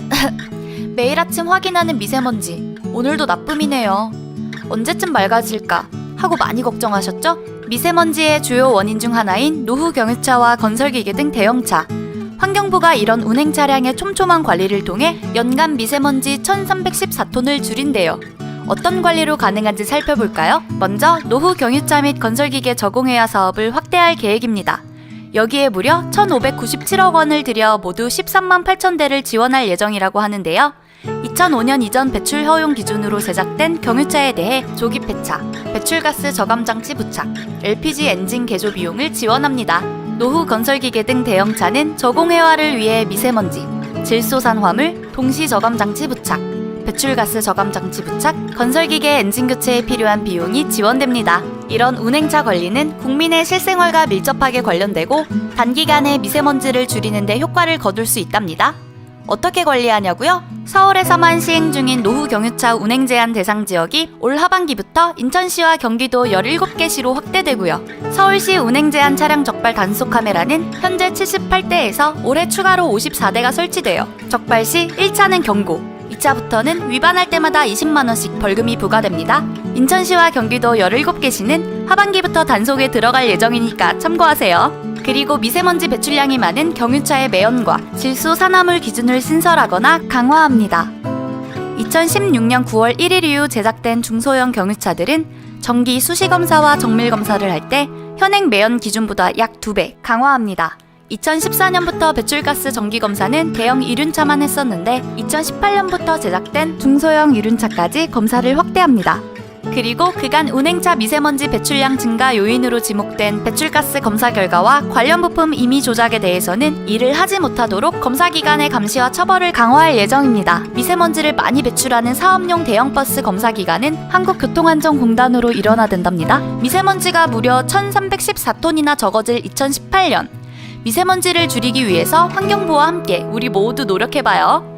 매일 아침 확인하는 미세먼지. 오늘도 나쁨이네요. 언제쯤 맑아질까 하고 많이 걱정하셨죠? 미세먼지의 주요 원인 중 하나인 노후 경유차와 건설기계 등 대형차. 환경부가 이런 운행 차량의 촘촘한 관리를 통해 연간 미세먼지 1314톤을 줄인대요. 어떤 관리로 가능한지 살펴볼까요? 먼저 노후 경유차 및 건설기계 저공해야 사업을 확대할 계획입니다. 여기에 무려 1,597억 원을 들여 모두 13만 8천 대를 지원할 예정이라고 하는데요. 2005년 이전 배출 허용 기준으로 제작된 경유차에 대해 조기 폐차, 배출가스 저감 장치 부착, LPG 엔진 개조 비용을 지원합니다. 노후 건설기계 등 대형차는 저공해화를 위해 미세먼지, 질소산 화물, 동시 저감 장치 부착, 배출가스 저감 장치 부착, 건설기계 엔진 교체에 필요한 비용이 지원됩니다. 이런 운행차 관리는 국민의 실생활과 밀접하게 관련되고 단기간에 미세먼지를 줄이는 데 효과를 거둘 수 있답니다. 어떻게 관리하냐고요? 서울에서만 시행 중인 노후 경유차 운행 제한 대상 지역이 올 하반기부터 인천시와 경기도 17개 시로 확대되고요. 서울시 운행 제한 차량 적발 단속 카메라는 현재 78대에서 올해 추가로 54대가 설치되어 적발 시 1차는 경고, 2차부터는 위반할 때마다 20만원씩 벌금이 부과됩니다. 인천시와 경기도 17개 시는 하반기부터 단속에 들어갈 예정이니까 참고하세요. 그리고 미세먼지 배출량이 많은 경유차의 매연과 질소 산화물 기준을 신설하거나 강화합니다. 2016년 9월 1일 이후 제작된 중소형 경유차들은 정기 수시 검사와 정밀 검사를 할 때 현행 매연 기준보다 약 2배 강화합니다. 2014년부터 배출가스 정기 검사는 대형 이륜차만 했었는데 2018년부터 제작된 중소형 이륜차까지 검사를 확대합니다. 그리고 그간 운행차 미세먼지 배출량 증가 요인으로 지목된 배출가스 검사 결과와 관련 부품 임의 조작에 대해서는 이를 하지 못하도록 검사 기관의 감시와 처벌을 강화할 예정입니다. 미세먼지를 많이 배출하는 사업용 대형 버스 검사 기관은 한국교통안전공단으로 일원화된답니다. 미세먼지가 무려 1,314톤이나 적어질 2018년 미세먼지를 줄이기 위해서 환경부와 함께 우리 모두 노력해봐요.